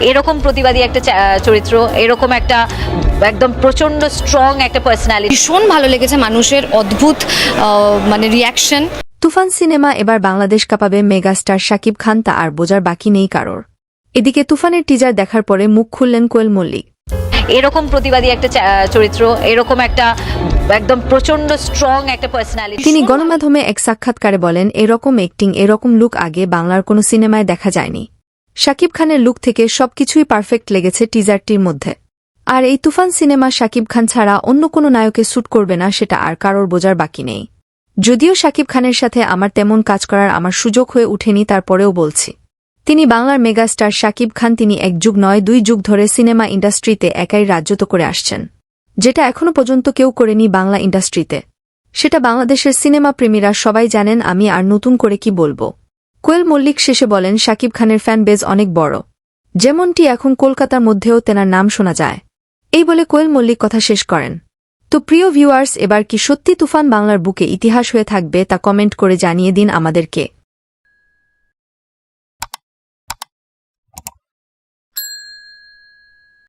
এরকম প্রতিবাদী একটা চরিত্র এরকম একটা একদম প্রচণ্ড স্ট্রং একটা পার্সোনালিটি ভীষণ ভালো লেগেছে মানুষের অদ্ভুত আহ, মানে রিয়াকশন তুফান সিনেমা এবার বাংলাদেশ কাঁপাবে মেগাস্টার শাকিব খান তা আর বোঝার বাকি নেই কারোর। এদিকে তুফানের টিজার দেখার পরে মুখ খুললেন কোয়েল মল্লিক। এরকম প্রতিবাদী একটা চরিত্র এরকম একটা একদম প্রচণ্ড স্ট্রং একটা পার্সোনালিটি তিনি গণমাধ্যমে এক সাক্ষাৎকারে বলেন এরকম অ্যাক্টিং এরকম লুক আগে বাংলার কোনো সিনেমায় দেখা যায়নি। শাকিব খানের লুক থেকে সবকিছুই পারফেক্ট লেগেছে টিজারটির মধ্যে। আর এই তুফান সিনেমা শাকিব খান ছাড়া অন্য কোনো নায়কে শ্যুট করবে না, সেটা আর কারোর বোঝার বাকি নেই। যদিও শাকিব খানের সাথে আমার তেমন কাজ করার আমার সুযোগ হয়ে উঠেনি, তারপরেও বলছি। তিনি বাংলার মেগাস্টার শাকিব খান, তিনি এক যুগ নয়, দুই যুগ ধরে সিনেমা ইন্ডাস্ট্রিতে একাই রাজ্যত করে আসছেন। যেটা এখনও পর্যন্ত কেউ করেনি বাংলা ইন্ডাস্ট্রিতে। সেটা বাংলাদেশের সিনেমা প্রেমীরা সবাই জানেন, আমি আর নতুন করে কি বলব। কোয়েল মল্লিক শেষে বলেন, শাকিব খানের ফ্যান বেজ অনেক বড়। যেমনটি এখন কলকাতার মধ্যেও তেনার নাম শোনা যায়। এই বলে কোয়েল মল্লিক কথা শেষ করেন। তো প্রিয় ভিউয়ার্স, এবার কি সত্যি তুফান বাংলার বুকে ইতিহাস হয়ে থাকবে তা কমেন্ট করে জানিয়ে দিন আমাদেরকে।